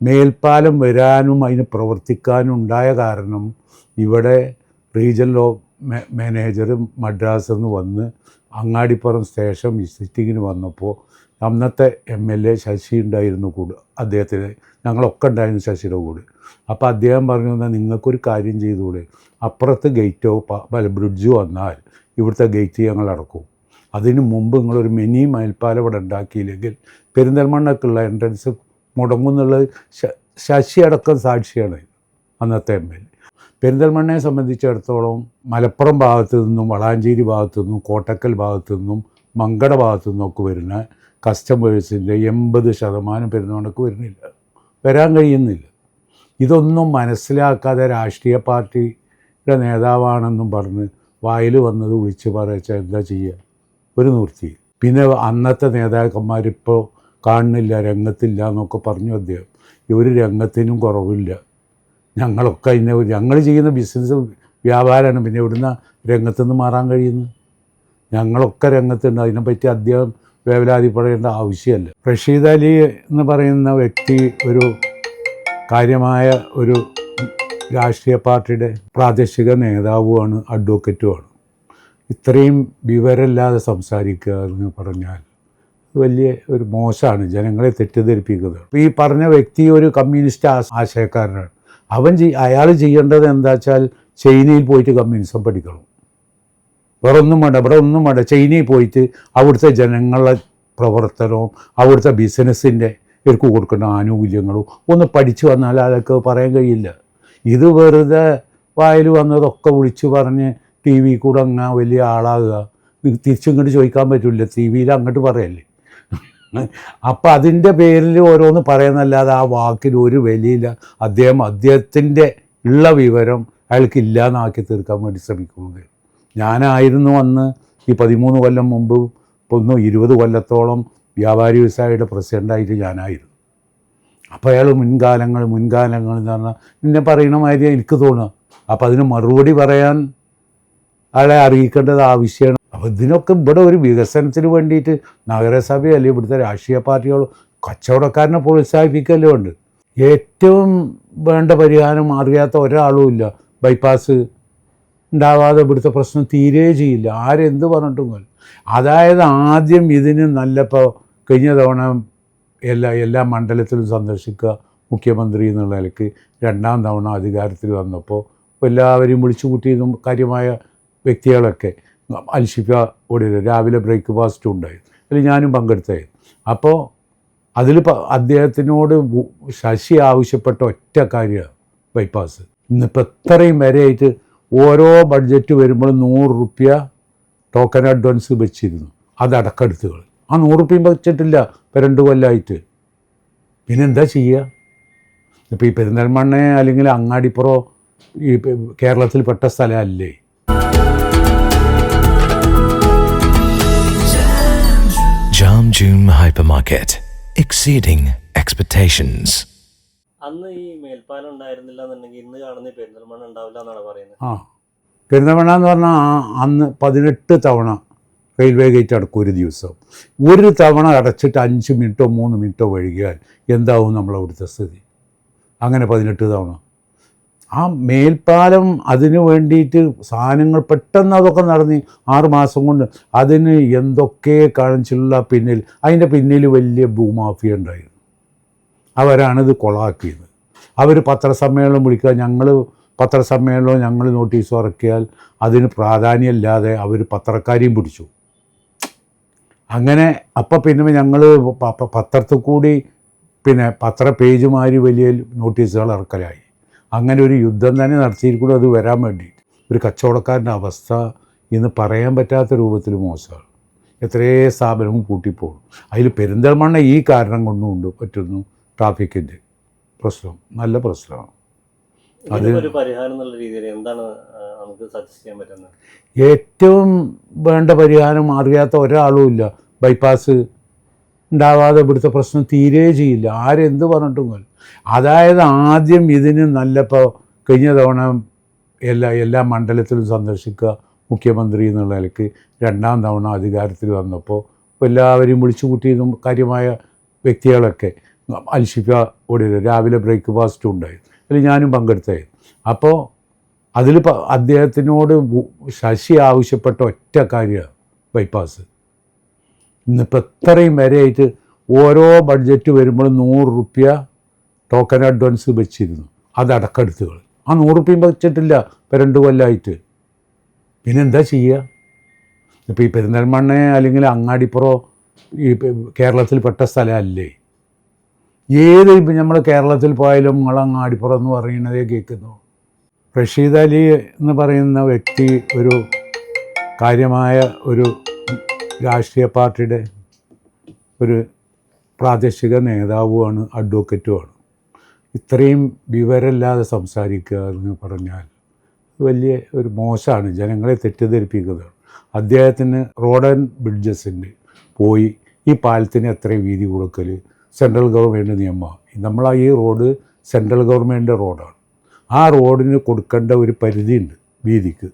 മേൽപ്പാലം വരാനും അതിന് പ്രവർത്തിക്കാനും ഉണ്ടായ കാരണം ഇവിടെ റീജിയണൽ മാനേജർ മദ്രാസിൽ നിന്ന് വന്ന് അങ്ങാടിപ്പുറം സ്റ്റേഷൻ വിസിറ്റിങ്ങിന് വന്നപ്പോൾ അന്നത്തെ എം എൽ എ ശശി ഉണ്ടായിരുന്നു കൂടെ അദ്ദേഹത്തിന് ഞങ്ങളൊക്കെ ഉണ്ടായിരുന്നു ശശിയുടെ കൂടെ. അപ്പോൾ അദ്ദേഹം പറഞ്ഞു എന്നാൽ നിങ്ങൾക്കൊരു കാര്യം ചെയ്തുകൂടെ? അപ്പുറത്ത് ഗേറ്റോ പല ബ്രിഡ്ജ് വന്നാൽ ഇവിടുത്തെ ഗേറ്റ് ഞങ്ങൾ അടക്കും. അതിന് മുമ്പ് നിങ്ങളൊരു മിനി മയിൽപ്പാലം ഇവിടെ ഉണ്ടാക്കിയില്ലെങ്കിൽ പെരിന്തൽമണ്ണക്കുള്ള എൻട്രൻസ് മുടങ്ങുന്നുള്ളത് ശശി സാക്ഷിയാണ് അന്നത്തെ എം എൽ എ. പെരിന്തൽമണ്ണയെ സംബന്ധിച്ചിടത്തോളം മലപ്പുറം ഭാഗത്തു നിന്നും വളാഞ്ചേരി ഭാഗത്തു നിന്നും കോട്ടക്കൽ ഭാഗത്തു നിന്നും മങ്കട ഭാഗത്തു നിന്നൊക്കെ വരുന്ന കസ്റ്റമേഴ്സിന്റെ എൺപത് ശതമാനം പെരുന്നാൾക്ക് വരുന്നില്ല. വരാൻ കഴിയുന്നില്ല. ഇതൊന്നും മനസ്സിലാക്കാതെ രാഷ്ട്രീയ പാർട്ടിയുടെ നേതാവാണെന്നും പറഞ്ഞ് വായിൽ വന്നത് വിളിച്ച് പറയച്ചാൽ എന്താ ചെയ്യുക ഒരു നിവൃത്തി പിന്നെ അന്നത്തെ നേതാക്കന്മാരിപ്പോൾ കാണുന്നില്ല രംഗത്തില്ല എന്നൊക്കെ പറഞ്ഞു അദ്ദേഹം. ഇവർ രംഗത്തിനും കുറവില്ല. ഞങ്ങളൊക്കെ അതിനെ ഞങ്ങൾ ചെയ്യുന്ന ബിസിനസ് വ്യാപാരമാണ് പിന്നെ ഇവിടുന്ന് രംഗത്തുനിന്ന് മാറാൻ കഴിയുന്നത്? ഞങ്ങളൊക്കെ രംഗത്തുണ്ട്. അതിനെപ്പറ്റി അദ്ദേഹം വേവലാതിപ്പെടേണ്ട ആവശ്യമല്ല. റഷീദ് അലി എന്ന് പറയുന്ന വ്യക്തി ഒരു കാര്യമായ ഒരു രാഷ്ട്രീയ പാർട്ടിയുടെ പ്രാദേശിക നേതാവുമാണ് അഡ്വക്കറ്റുമാണ് ഇത്രയും വിവരമില്ലാതെ സംസാരിക്കുക എന്ന് പറഞ്ഞാൽ വലിയ ഒരു മോശമാണ് ജനങ്ങളെ തെറ്റിദ്ധരിപ്പിക്കുന്നത്. അപ്പോൾ ഈ പറഞ്ഞ വ്യക്തി ഒരു കമ്മ്യൂണിസ്റ്റ് ആശ- ആശയക്കാരനാണ്. അവൻ ചെയ് അയാൾ ചെയ്യേണ്ടത് എന്താ വെച്ചാൽ ചൈനയിൽ പോയിട്ട് കമ്മ്യൂണിസം പഠിക്കണം. വേറെ ഒന്നും വേണ്ട ഇവിടെ ഒന്നും വേണ്ട. ചൈനയിൽ പോയിട്ട് അവിടുത്തെ ജനങ്ങളുടെ പ്രവർത്തനവും അവിടുത്തെ ബിസിനസ്സിന്റെ ഇവർക്ക് കൊടുക്കുന്ന ആനുകൂല്യങ്ങളും ഒന്ന് പഠിച്ചു വന്നാൽ അതൊക്കെ പറയാൻ കഴിയില്ല. ഇത് വെറുതെ വായിൽ വന്നതൊക്കെ വിളിച്ചു പറഞ്ഞ് ടി വി കൂടെ അങ്ങ് വലിയ ആളാകുക. തിരിച്ചിങ്ങോട്ട് ചോദിക്കാൻ പറ്റില്ല ടി വിയിൽ അങ്ങോട്ട് പറയല്ലേ. അപ്പം അതിന്റെ പേരിൽ ഓരോന്ന് പറയുന്നല്ലാതെ ആ വാക്കിന് ഒരു വിലയില്ല. അദ്ദേഹം അദ്ദേഹത്തിന്റെ ഉള്ള വിവരം അയാൾക്ക് ഇല്ലാന്നാക്കി തീർക്കാൻ വേണ്ടി ശ്രമിക്കുന്നത്. ഞാനായിരുന്നു അന്ന് ഈ പതിമൂന്ന് കൊല്ലം മുമ്പ് ഒന്ന് ഇരുപത് കൊല്ലത്തോളം വ്യാപാരി വ്യവസായിയുടെ പ്രസിഡന്റായിട്ട് ഞാനായിരുന്നു. അപ്പോൾ അയാൾ മുൻകാലങ്ങൾ മുൻകാലങ്ങൾ എന്ന് പറഞ്ഞാൽ എന്നെ പറയണ മാതിരി എനിക്ക് തോന്നുക. അപ്പോൾ അതിന് മറുപടി പറയാൻ അയാളെ അറിയിക്കേണ്ടത് ആവശ്യമാണ് അപ്പോൾ ഇതിനൊക്കെ ഇവിടെ ഒരു വികസനത്തിന് വേണ്ടിയിട്ട് നഗരസഭയോ അല്ലെങ്കിൽ ഇവിടുത്തെ രാഷ്ട്രീയ പാർട്ടികളോ കച്ചവടക്കാരനെ പ്രോത്സാഹിപ്പിക്കല്ലേ ഉണ്ട് ഏറ്റവും വേണ്ട പരിഹാരം അറിയാത്ത ഒരാളും ഇല്ല. ബൈപ്പാസ് ഉണ്ടാവാതെ ഇവിടുത്തെ പ്രശ്നം തീരെ ചെയ്യില്ല. ആരെന്ത് പറഞ്ഞിട്ടും പോലും അതായത് ആദ്യം ഇതിന് നല്ലപ്പോൾ കഴിഞ്ഞ തവണ എല്ലാ എല്ലാ മണ്ഡലത്തിലും സന്ദർശിക്കുക മുഖ്യമന്ത്രി എന്നുള്ള നിലയ്ക്ക് രണ്ടാം തവണ അധികാരത്തിൽ വന്നപ്പോൾ എല്ലാവരെയും വിളിച്ചു കൂട്ടിയതും കാര്യമായ വ്യക്തികളൊക്കെ. അൽഷിഫ ഓടി രാവിലെ ബ്രേക്ക്ഫാസ്റ്റും ഉണ്ടായി. അതിൽ ഞാനും പങ്കെടുത്തേ അപ്പോൾ അതിൽ അദ്ദേഹത്തിനോട് ശശി ആവശ്യപ്പെട്ട ഒറ്റ കാര്യമാണ് ബൈപ്പാസ്. ഇന്നിപ്പോൾ ഇത്രയും വരെയായിട്ട് ഓരോ ബഡ്ജറ്റ് വരുമ്പോൾ നൂറ് റുപ്യ ടോക്കൺ അഡ്വാൻസ് വെച്ചിരുന്നു. അത് അടക്കെടുത്തുകൾ. ആ നൂറ് റുപ്യം വെച്ചിട്ടില്ല. ഇപ്പം രണ്ട് കൊല്ലമായിട്ട് പിന്നെ എന്താ ചെയ്യുക ഇപ്പോൾ ഈ പെരിന്തൽമണ്ണ അല്ലെങ്കിൽ അങ്ങാടിപ്പുറം ഈ കേരളത്തിൽ കേരളത്തിൽപ്പെട്ട സ്ഥലമല്ലേ? Jam hyper market Exceeding expectations അന്ന് ഈ മേൽപ്പാലം ഉണ്ടായിരുന്നില്ല എന്നുണ്ടെങ്കിൽ ഇന്ന് കാണുന്ന പെരിന്തൽമണ്ണ ഉണ്ടാവില്ല എന്നാണ് പറയുന്നത്. ആ. പെരുന്തമണ്ണ എന്ന് പറഞ്ഞാൽ അന്ന് പതിനെട്ട് തവണ റെയിൽവേ ഗേറ്റ് അടക്കും ഒരു ദിവസം. ഒരു തവണ അടച്ചിട്ട് അഞ്ച് മിനിറ്റോ മൂന്ന് മിനിറ്റോ വഴുകിയാൽ എന്താവും നമ്മളവിടുത്തെ സ്ഥിതി? അങ്ങനെ പതിനെട്ട് തവണ. ആ മേൽപ്പാലം അതിന് വേണ്ടിയിട്ട് സാധനങ്ങൾ പെട്ടെന്ന് അതൊക്കെ നടന്ന് ആറുമാസം കൊണ്ട് അതിന് എന്തൊക്കെ കാണിച്ചുള്ള പിന്നിൽ അതിന്റെ പിന്നിൽ വലിയ ഭൂമാഫിയ ഉണ്ടായിരുന്നു. അവരാണിത് കൊളാക്കിയത്. അവർ പത്രസമ്മേളനം വിളിക്കുക ഞങ്ങൾ പത്രസമ്മേളനം ഞങ്ങൾ നോട്ടീസ് ഇറക്കിയാൽ അതിന് പ്രാധാന്യമില്ലാതെ അവർ പത്രക്കാരെയും പിടിച്ചു. അങ്ങനെ അപ്പം പിന്നെ ഞങ്ങൾ പത്രത്തിൽ കൂടി പിന്നെ പത്ര പേജുമാരി വലിയ നോട്ടീസുകൾ ഇറക്കലായി. അങ്ങനെ ഒരു യുദ്ധം തന്നെ നടത്തിയിരിക്കുള്ളൂ അത് വരാൻ വേണ്ടിയിട്ട്. ഒരു കച്ചവടക്കാരന്റെ അവസ്ഥ എന്ന് പറയാൻ പറ്റാത്ത രൂപത്തിൽ മോശമാണ്. എത്രയേ സ്ഥാപനവും കൂട്ടിപ്പോകും അതിൽ പെരിന്തൽമണ്ണ ഈ കാരണം കൊണ്ടും ഉണ്ട് പറ്റുന്നു ട്രാഫിക്കിന്റെ പ്രശ്നം. നല്ല പ്രശ്നമാണ്. അത് ഏറ്റവും വേണ്ട പരിഹാരം അറിയാത്ത ഒരാളും ഇല്ല. ബൈപ്പാസ് ഉണ്ടാവാതെ ഇവിടുത്തെ പ്രശ്നം തീരെ ചെയ്യില്ല. ആരെന്ത് പറഞ്ഞിട്ടും. അതായത് ആദ്യം ഇതിന് നല്ലപ്പോൾ കഴിഞ്ഞ തവണ എല്ലാ എല്ലാ മണ്ഡലത്തിലും സന്ദർശിക്കുക മുഖ്യമന്ത്രി എന്നുള്ള നിലയ്ക്ക് രണ്ടാം തവണ അധികാരത്തിൽ വന്നപ്പോൾ എല്ലാവരെയും വിളിച്ചു കൂട്ടിയതും കാര്യമായ വ്യക്തികളൊക്കെ അൽഷിഫ ഓടി രാവിലെ ബ്രേക്ക്ഫാസ്റ്റും ഉണ്ടായിരുന്നു അതിൽ ഞാനും പങ്കെടുത്തായിരുന്നു അപ്പോൾ അതിൽ അദ്ദേഹത്തിനോട് ശശി ആവശ്യപ്പെട്ട ഒറ്റ കാര്യമാണ് ബൈപ്പാസ്. ഇന്നിപ്പോൾ ഇത്രയും വരെയായിട്ട് ഓരോ ബഡ്ജറ്റ് വരുമ്പോൾ നൂറ് റുപ്യ ടോക്കൺ അഡ്വാൻസ് വെച്ചിരുന്നു. അത് അടക്കെടുത്തുകൾ. ആ നൂറ് റുപ്യം വെച്ചിട്ടില്ല. ഇപ്പം രണ്ട് കൊല്ലമായിട്ട് പിന്നെ എന്താ ചെയ്യുക ഇപ്പോൾ ഈ പെരിന്തൽമണ്ണ അല്ലെങ്കിൽ അങ്ങാടിപ്പുറോ ഈ കേരളത്തിൽ കേരളത്തിൽപ്പെട്ട സ്ഥലമല്ലേ? ഏത് ഇപ്പം നമ്മൾ കേരളത്തിൽ പോയാലും നിങ്ങൾ അങ്ങാടിപ്പുറം എന്ന് പറയുന്നതേ കേൾക്കുന്നു. റഷീദ് അലി എന്ന് പറയുന്ന വ്യക്തി ഒരു കാര്യമായ ഒരു രാഷ്ട്രീയ പാർട്ടിയുടെ ഒരു പ്രാദേശിക നേതാവുമാണ് അഡ്വക്കറ്റുമാണ് ഇത്രയും വിവരമില്ലാതെ സംസാരിക്കുക എന്ന് പറഞ്ഞാൽ വലിയ ഒരു മോശമാണ്. ജനങ്ങളെ തെറ്റിദ്ധരിപ്പിക്കുന്നതാണ് അദ്ദേഹത്തിന് റോഡ് ആൻഡ് ബ്രിഡ്ജസിന്റെ പോയി ഈ പാലത്തിന് എത്രയും വീതി കൊടുക്കൽ സെൻട്രൽ ഗവൺമെന്റ് നിയമമാണ്. നമ്മൾ ഈ റോഡ് സെൻട്രൽ ഗവൺമെന്റ് റോഡാണ്. ആ റോഡിന് കൊടുക്കേണ്ട ഒരു പരിധിയുണ്ട് വീതിക്ക്.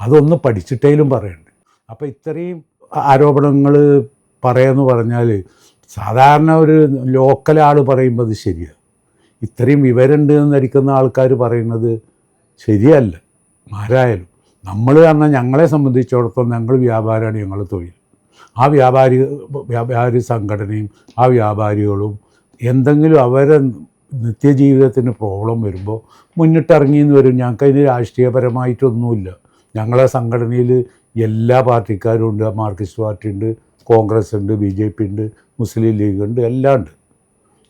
അതൊന്ന് പഠിച്ചിട്ടേലും പറയണ്ട്. അപ്പോൾ ഇത്രയും ആരോപണങ്ങൾ പറയാമെന്ന് പറഞ്ഞാൽ സാധാരണ ഒരു ലോക്കൽ ആൾ പറയുമ്പോൾ അത് ശരിയാണ് ഇത്രയും വിവരമുണ്ട് എന്ന് ധരിക്കുന്ന ആൾക്കാർ പറയുന്നത് ശരിയല്ല. ആരായാലും. നമ്മൾ തന്നെ ഞങ്ങളെ സംബന്ധിച്ചിടത്തോളം ഞങ്ങൾ വ്യാപാരമാണ് ഞങ്ങൾ തൊഴിൽ. ആ വ്യാപാരി വ്യാപാരി സംഘടനയും ആ വ്യാപാരികളും എന്തെങ്കിലും അവരെ നിത്യജീവിതത്തിന് പ്രോബ്ലം വരുമ്പോൾ മുന്നിട്ടിറങ്ങിയെന്ന് വരും. ഞങ്ങൾക്ക് അതിന് രാഷ്ട്രീയപരമായിട്ടൊന്നുമില്ല. ഞങ്ങളെ സംഘടനയിൽ എല്ലാ പാർട്ടിക്കാരും ഉണ്ട്. മാർക്സിസ്റ്റ് പാർട്ടി ഉണ്ട് കോൺഗ്രസ് ഉണ്ട് ബി ജെ പി ഉണ്ട് മുസ്ലിം ലീഗ് ഉണ്ട് എല്ലാം ഉണ്ട്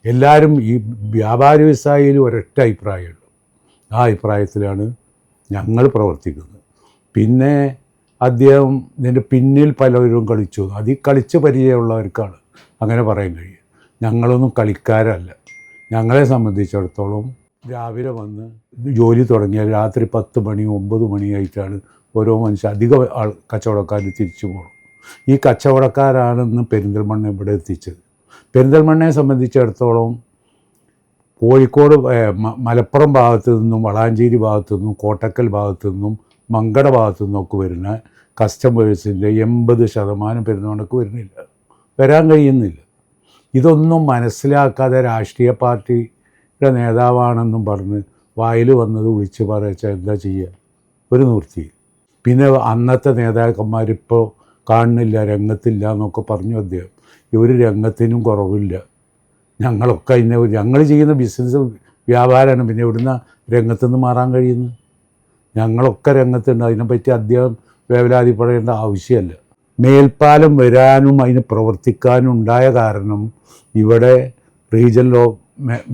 എല്ലാവരും ഈ വ്യാപാര വ്യവസായിയിൽ ഒരൊറ്റ അഭിപ്രായമുള്ളൂ. ആ അഭിപ്രായത്തിലാണ് ഞങ്ങൾ പ്രവർത്തിക്കുന്നത്. പിന്നെ അദ്ദേഹം ഇതിന്റെ പിന്നിൽ പലരും കളിച്ചു. അത് ഈ കളിച്ച് പരിചയമുള്ളവർക്കാണ് അങ്ങനെ പറയാൻ കഴിയും ഞങ്ങളൊന്നും കളിക്കാരല്ല. ഞങ്ങളെ സംബന്ധിച്ചിടത്തോളം രാവിലെ വന്ന് ജോലി തുടങ്ങിയാൽ രാത്രി പത്ത് മണി ഒമ്പത് മണിയായിട്ടാണ് ഓരോ മനുഷ്യ അധികം ആൾ കച്ചവടക്കാർ തിരിച്ചു പോകണം ഈ കച്ചവടക്കാരാണെന്ന് പെരിന്തൽമണ്ണ ഇവിടെ എത്തിച്ചത്. പെരിന്തൽമണ്ണയെ സംബന്ധിച്ചിടത്തോളം കോഴിക്കോട് മലപ്പുറം ഭാഗത്തു നിന്നും വളാഞ്ചേരി ഭാഗത്തു നിന്നും കോട്ടക്കൽ ഭാഗത്തു നിന്നും മങ്കട ഭാഗത്തു നിന്നൊക്കെ വരുന്ന കസ്റ്റമേഴ്സിന്റെ എൺപത് ശതമാനം പെരുന്നാൾക്ക് വരുന്നില്ല. വരാൻ കഴിയുന്നില്ല. ഇതൊന്നും മനസ്സിലാക്കാതെ രാഷ്ട്രീയ പാർട്ടിയുടെ നേതാവാണെന്നും പറഞ്ഞ് വായിൽ വന്നത് വിളിച്ച് പറയച്ചാൽ എന്താ ചെയ്യുക ഒരു നിവൃത്തി പിന്നെ അന്നത്തെ നേതാക്കന്മാരിപ്പോൾ കാണുന്നില്ല രംഗത്തില്ല എന്നൊക്കെ പറഞ്ഞു അദ്ദേഹം. ഇവർ രംഗത്തിനും കുറവില്ല. ഞങ്ങളൊക്കെ അതിനെ ഞങ്ങൾ ചെയ്യുന്ന ബിസിനസ് വ്യാപാരമാണ് പിന്നെ ഇവിടുന്ന് രംഗത്തുനിന്ന് മാറാൻ കഴിയുന്നു ഞങ്ങളൊക്കെ രംഗത്തുണ്ട്. അതിനെപ്പറ്റി അദ്ദേഹം വേവലാതിപ്പെടേണ്ട ആവശ്യമല്ല. മേൽപ്പാലം വരാനും അതിന് പ്രവർത്തിക്കാനും ഉണ്ടായ കാരണം ഇവിടെ റീജിയണൽ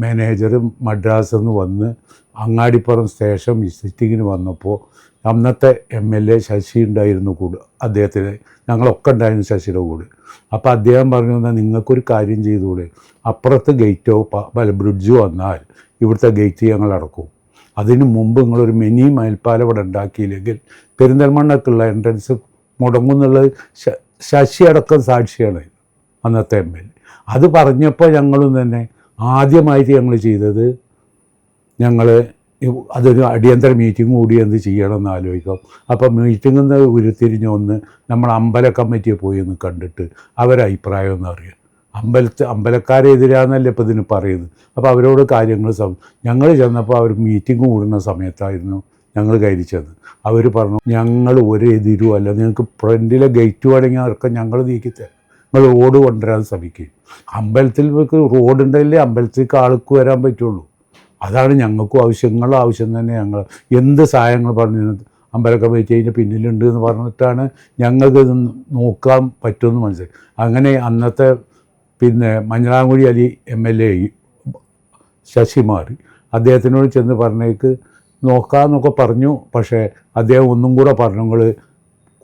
മാനേജർ മദ്രാസിൽ നിന്ന് വന്ന് അങ്ങാടിപ്പുറം സ്റ്റേഷൻ വിസിറ്റിങ്ങിന് വന്നപ്പോൾ അന്നത്തെ എം എൽ എ ശശി ഉണ്ടായിരുന്നു കൂടെ അദ്ദേഹത്തിന്. ഞങ്ങളൊക്കെ ഉണ്ടായിരുന്നു ശശിയുടെ കൂടെ. അപ്പോൾ അദ്ദേഹം പറഞ്ഞു എന്നാൽ നിങ്ങൾക്കൊരു കാര്യം ചെയ്തുകൂടെ? അപ്പുറത്ത് ഗേറ്റോ പല ബ്രിഡ്ജോ വന്നാൽ ഇവിടുത്തെ ഗേറ്റ് ഞങ്ങൾ അടക്കും. അതിന് മുമ്പ് നിങ്ങളൊരു മിനി മയിൽപ്പാലം ഇവിടെ ഉണ്ടാക്കിയില്ലെങ്കിൽ പെരിന്തൽമണ്ണക്കുള്ള എൻട്രൻസ് മുടങ്ങുന്നുള്ളത് ശശി അടക്കം സാക്ഷിയാണ് അന്നത്തെ എം എൽ എ. അത് പറഞ്ഞപ്പോൾ ഞങ്ങളും തന്നെ ആദ്യമായിട്ട് ഞങ്ങൾ ചെയ്തത് ഞങ്ങൾ അതൊരു അടിയന്തര മീറ്റിംഗ് കൂടി എന്ത് ചെയ്യണമെന്ന് ആലോചിക്കാം. അപ്പം മീറ്റിംഗിൽ നിന്ന് ഉരുത്തിരിഞ്ഞ് ഒന്ന് നമ്മൾ അമ്പല കമ്മിറ്റിയെ പോയി ഒന്ന് കണ്ടിട്ട് അവരെ അഭിപ്രായം ഒന്ന് അറിയാം അമ്പലത്തെ അമ്പലക്കാരെതിരാന്നല്ലേ ഇപ്പോൾ ഇതിന് പറയുന്നത്. അപ്പോൾ അവരോട് കാര്യങ്ങൾ ഞങ്ങൾ ചെന്നപ്പോൾ അവർ മീറ്റിംഗ് കൂടുന്ന സമയത്തായിരുന്നു ഞങ്ങൾ കയറി ചെന്ന് അവർ പറഞ്ഞു ഞങ്ങൾ ഒരു എതിരും അല്ല നിങ്ങൾക്ക് ഫ്രണ്ടിലെ ഗേറ്റ് വേണമെങ്കിൽ അവർക്ക് ഞങ്ങൾ നീക്കിത്തരാം നിങ്ങൾ റോഡ് കൊണ്ടുവരാൻ ശ്രമിക്കും. അമ്പലത്തിൽ റോഡുണ്ടെങ്കിലേ അമ്പലത്തിലേക്ക് ആൾക്ക് വരാൻ പറ്റുള്ളൂ. അതാണ് ഞങ്ങൾക്കും ആവശ്യം നിങ്ങളുടെ ആവശ്യം തന്നെ ഞങ്ങൾ എന്ത് സഹായങ്ങൾ പറഞ്ഞു അമ്പല കമ്മിറ്റി അതിന്റെ പിന്നിലുണ്ട് എന്ന് പറഞ്ഞിട്ടാണ് ഞങ്ങൾക്ക് ഇത് നോക്കാൻ പറ്റുമെന്ന് മനസ്സിലായി. അങ്ങനെ അന്നത്തെ പിന്നെ Manjalamkuzhi Ali M L A Sasi മാറി അദ്ദേഹത്തിനോട് ചെന്ന് പറഞ്ഞേക്ക് നോക്കാമെന്നൊക്കെ പറഞ്ഞു. പക്ഷേ അദ്ദേഹം ഒന്നും കൂടെ പറഞ്ഞു നിങ്ങൾ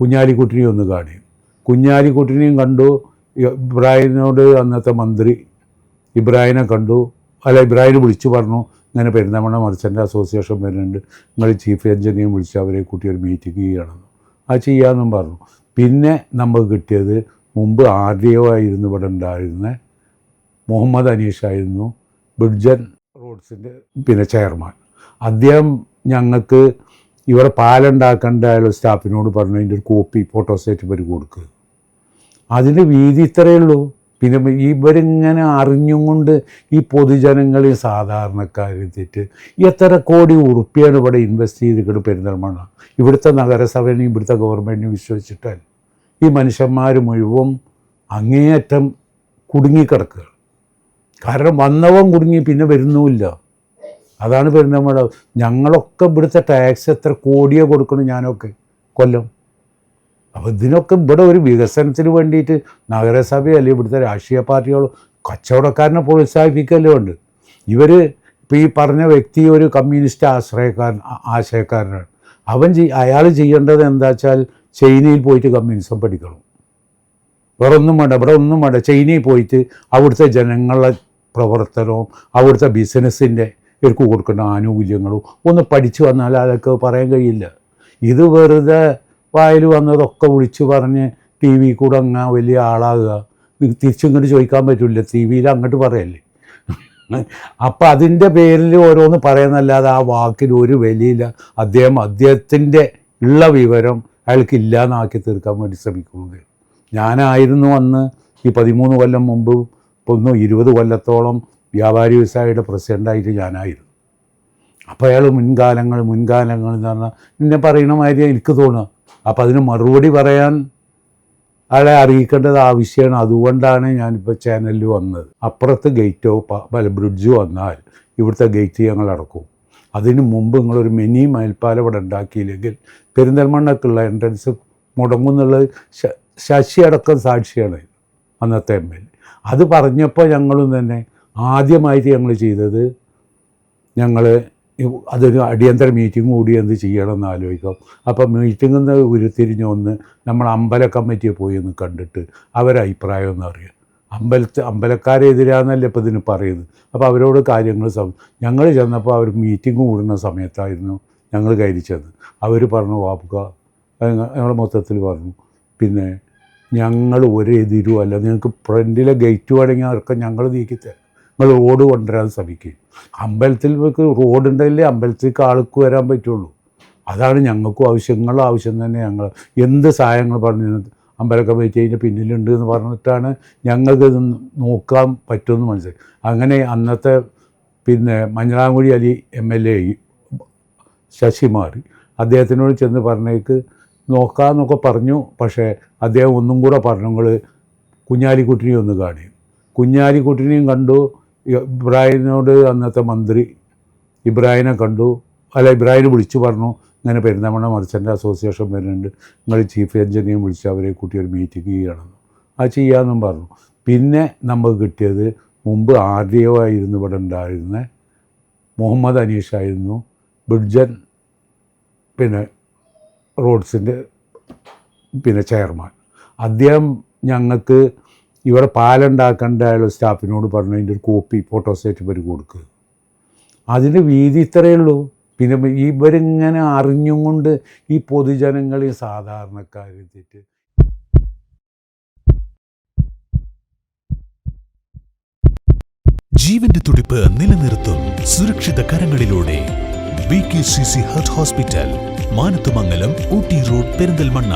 കുഞ്ഞാലിക്കുട്ടിനെ ഒന്ന് കാണി. കുഞ്ഞാലിക്കുട്ടിനെയും കണ്ടു. ഇബ്രാഹിമിനോട് അന്നത്തെ മന്ത്രി ഇബ്രാഹിനെ കണ്ടു. അല്ല ഇബ്രാഹിനെ വിളിച്ചു പറഞ്ഞു. ഇങ്ങനെ പെരുന്തമണ്ണ മർച്ചന്റ് അസോസിയേഷൻ വരുന്നുണ്ട്. നിങ്ങൾ ചീഫ് എഞ്ചിനീയർ വിളിച്ച് അവരെ കൂട്ടി ഒരു മീറ്റിംഗ് ചെയ്യണം. അത് ചെയ്യാമെന്നും പറഞ്ഞു. പിന്നെ നമുക്ക് കിട്ടിയത് മുമ്പ് ആർ ഡി ഒ ആയിരുന്നു ഇവിടെ ഉണ്ടായിരുന്ന. മുഹമ്മദ് അനീഷ് ആയിരുന്നു. ബിഡ്ജൻ റോഡ്സിന്റെ പിന്നെ ചെയർമാൻ. അദ്ദേഹം ഞങ്ങൾക്ക് ഇവിടെ പാലുണ്ടാക്കേണ്ട സ്റ്റാഫിനോട് പറഞ്ഞു. അതിന്റെ ഒരു കോപ്പി ഫോട്ടോസ്റ്റേറ്റ് പരി കൊടുക്കുക അതിന്റെ വീതി ഇത്രയേ ഉള്ളൂ. പിന്നെ ഇവരിങ്ങനെ അറിഞ്ഞും കൊണ്ട് ഈ പൊതുജനങ്ങളെ സാധാരണക്കാരെത്തിയിട്ട് എത്ര കോടി ഉറുപ്പിയാണ് ഇവിടെ ഇൻവെസ്റ്റ് ചെയ്തിട്ട് പെരിന്തൽമണ്ണ? ഇവിടുത്തെ നഗരസഭനെയും ഇവിടുത്തെ ഗവൺമെന്റിനും വിശ്വസിച്ചിട്ടാൽ ഈ മനുഷ്യന്മാർ മുഴുവൻ അങ്ങേയറ്റം കുടുങ്ങിക്കിടക്കുക കാരണം വന്നവൻ കുടുങ്ങി പിന്നെ വരുന്നുമില്ല. അതാണ് പെരുന്തൽമണ്ണ. ഞങ്ങളൊക്കെ ഇവിടുത്തെ ടാക്സ് എത്ര കോടിയെ കൊടുക്കണം ഞാനൊക്കെ? കൊല്ലം. അപ്പോൾ ഇതിനൊക്കെ ഇവിടെ ഒരു വികസനത്തിന് വേണ്ടിയിട്ട് നഗരസഭ അല്ലെങ്കിൽ ഇവിടുത്തെ രാഷ്ട്രീയ പാർട്ടികളോ കച്ചവടക്കാരനെ പ്രോത്സാഹിപ്പിക്കല്ലേ ഉണ്ട് ഇവർ ഇപ്പോൾ ഈ പറഞ്ഞ വ്യക്തി ഒരു കമ്മ്യൂണിസ്റ്റ് ആശ്രയക്കാരൻ ആശയക്കാരനാണ്. അവൻ അയാൾ ചെയ്യേണ്ടത് എന്താ വെച്ചാൽ ചൈനയിൽ പോയിട്ട് കമ്മ്യൂണിസം പഠിക്കണം. വേറെ ഒന്നും വേണ്ട ഇവിടെ ഒന്നും വേണ്ട. ചൈനയിൽ പോയിട്ട് അവിടുത്തെ ജനങ്ങളുടെ പ്രവർത്തനവും അവിടുത്തെ ബിസിനസ്സിന്റെ ഇവർക്ക് കൊടുക്കുന്ന ആനുകൂല്യങ്ങളും ഒന്ന് പഠിച്ചു വന്നാൽ അതൊക്കെ പറയാൻ കഴിയില്ല. ഇത് വെറുതെ വായിൽ വന്നതൊക്കെ വിളിച്ചു പറഞ്ഞ് ടി വി കൂടെ അങ്ങ് വലിയ ആളാകുക. നിങ്ങൾക്ക് തിരിച്ചിങ്ങോട്ട് ചോദിക്കാൻ പറ്റില്ല ടി വിയിൽ അങ്ങോട്ട് പറയല്ലേ. അപ്പം അതിന്റെ പേരിൽ ഓരോന്ന് പറയുന്നല്ലാതെ ആ വാക്കിന് ഒരു വിലയില്ല. അദ്ദേഹം അദ്ദേഹത്തിന്റെ ഉള്ള വിവരം അയാൾക്ക് ഇല്ലാന്നാക്കി തീർക്കാൻ വേണ്ടി ശ്രമിക്കുന്നത്. ഞാനായിരുന്നു അന്ന് ഈ പതിമൂന്ന് കൊല്ലം മുമ്പ് ഒന്ന് ഇരുപത് കൊല്ലത്തോളം വ്യാപാരി വ്യവസായിയുടെ പ്രസിഡന്റായിട്ട് ഞാനായിരുന്നു. അപ്പോൾ അയാൾ മുൻകാലങ്ങൾ മുൻകാലങ്ങൾ എന്ന് പറഞ്ഞാൽ എന്നെ പറയുന്ന മാതിരി എനിക്ക് തോന്നുക. അപ്പം അതിന് മറുപടി പറയാൻ അയാളെ അറിയിക്കേണ്ടത് ആവശ്യമാണ് അതുകൊണ്ടാണ് ഞാനിപ്പോൾ ചാനലിൽ വന്നത്. അപ്പുറത്ത് ഗേറ്റോ പല ബ്രിഡ്ജ് വന്നാൽ ഇവിടുത്തെ ഗേറ്റ് ഞങ്ങൾ അടക്കും. അതിന് മുമ്പ് നിങ്ങളൊരു മിനി മയിൽപ്പാലം ഇവിടെ ഉണ്ടാക്കിയില്ലെങ്കിൽ പെരിന്തൽമണ്ണക്കുള്ള എൻട്രൻസ് മുടങ്ങുന്നുള്ളത് ശശി അടക്കം സാക്ഷിയാണ് അന്നത്തെ എം എൽ. അത് പറഞ്ഞപ്പോൾ ഞങ്ങളും തന്നെ ആദ്യമായിട്ട് ഞങ്ങൾ ചെയ്തത് ഞങ്ങൾ അതൊരു അടിയന്തര മീറ്റിംഗ് കൂടി എന്ത് ചെയ്യണമെന്ന് ആലോചിക്കാം. അപ്പം മീറ്റിംഗിൽ നിന്ന് ഉരുത്തിരിഞ്ഞ് ഒന്ന് നമ്മൾ അമ്പല കമ്മിറ്റിയെ പോയി ഒന്ന് കണ്ടിട്ട് അവരെ അഭിപ്രായം ഒന്ന് അറിയാം. അമ്പലത്തെ അമ്പലക്കാരെതിരാന്നല്ലേ ഇപ്പോൾ ഇതിന് പറയുന്നത്. അപ്പോൾ അവരോട് കാര്യങ്ങൾ സം ഞങ്ങൾ ചെന്നപ്പോൾ അവർ മീറ്റിംഗ് കൂടുന്ന സമയത്തായിരുന്നു ഞങ്ങൾ കയറി ചെന്ന് അവർ പറഞ്ഞു വാപ്പുക ഞങ്ങൾ മൊത്തത്തിൽ പറഞ്ഞു. പിന്നെ ഞങ്ങൾ ഒരു എതിരും അല്ല നിങ്ങൾക്ക് ഫ്രണ്ടിലെ ഗേറ്റ് വേണമെങ്കിൽ അവർക്ക് ഞങ്ങൾ നീക്കിത്തരാം നിങ്ങൾ റോഡ് കൊണ്ടുവരാൻ ശ്രമിക്കുക അമ്പലത്തിൽ റോഡ് ഉണ്ടെങ്കിലേ അമ്പലത്തിലേക്ക് ആൾക്ക് വരാൻ പറ്റുള്ളൂ. അതാണ് ഞങ്ങൾക്കും ആവശ്യം നിങ്ങളുടെ ആവശ്യം തന്നെ ഞങ്ങൾ എന്ത് സഹായങ്ങൾ പറഞ്ഞു അമ്പല കമ്മിറ്റി അതിന്റെ പിന്നിലുണ്ട് എന്ന് പറഞ്ഞിട്ടാണ് ഞങ്ങൾക്ക് ഇത് നോക്കാൻ പറ്റുമെന്ന് മനസ്സിലായി. അങ്ങനെ അന്നത്തെ പിന്നെ Manjalamkuzhi Ali M L A Sasi മാറി അദ്ദേഹത്തിനോട് ചെന്ന് പറഞ്ഞേക്ക് നോക്കാമെന്നൊക്കെ പറഞ്ഞു. പക്ഷേ അദ്ദേഹം ഒന്നും കൂടെ പറഞ്ഞു നിങ്ങൾ കുഞ്ഞാലിക്കുട്ടിനെ ഒന്ന് കാണി. കുഞ്ഞാലിക്കുട്ടിനെയും കണ്ടു. ഇബ്രാഹിമിനോട് അന്നത്തെ മന്ത്രി ഇബ്രാഹിനെ കണ്ടു. അല്ല ഇബ്രാഹിം വിളിച്ചു പറഞ്ഞു. ഇങ്ങനെ പെരുന്തമണ്ണ മർച്ചന്റ് അസോസിയേഷൻ വരുന്നുണ്ട്. നിങ്ങൾ ചീഫ് എഞ്ചിനീയർ വിളിച്ച് അവരെ കൂട്ടി ഒരു മീറ്റിംഗ് ചെയ്യണമെന്ന് അത് ചെയ്യാമെന്നും പറഞ്ഞു. പിന്നെ നമുക്ക് കിട്ടിയത് മുമ്പ് ആർ ഡി ഒ ആയിരുന്നു ഇവിടെ ഉണ്ടായിരുന്ന. മുഹമ്മദ് അനീഷ് ആയിരുന്നു. ബിഡ്ജൻ പിന്നെ റോഡ്സിന്റെ പിന്നെ ചെയർമാൻ. അദ്ദേഹം ഞങ്ങൾക്ക് ഇവിടെ പാലുണ്ടാക്കേണ്ട അയാൾ സ്റ്റാഫിനോട് പറഞ്ഞു അതിന്റെ ഒരു കോപ്പി ഫോട്ടോസ്റ്റേറ്റ് ഇവർ കൊടുക്കുക അതിന് വീതി ഇത്രയേ ഉള്ളൂ. പിന്നെ ഇവരിങ്ങനെ അറിഞ്ഞും കൊണ്ട് ഈ പൊതുജനങ്ങളെ സാധാരണക്കാരെത്തിയിട്ട് ജീവന്റെ തുടിപ്പ് നിലനിർത്തും സുരക്ഷിത കരങ്ങളിലൂടെ. B K C C heart hospital Manathumangalam Ooty road Perinthalmanna.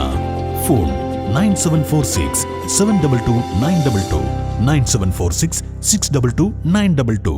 Phone nine seven four six seven double two nine double two nine seven four six six double two nine double two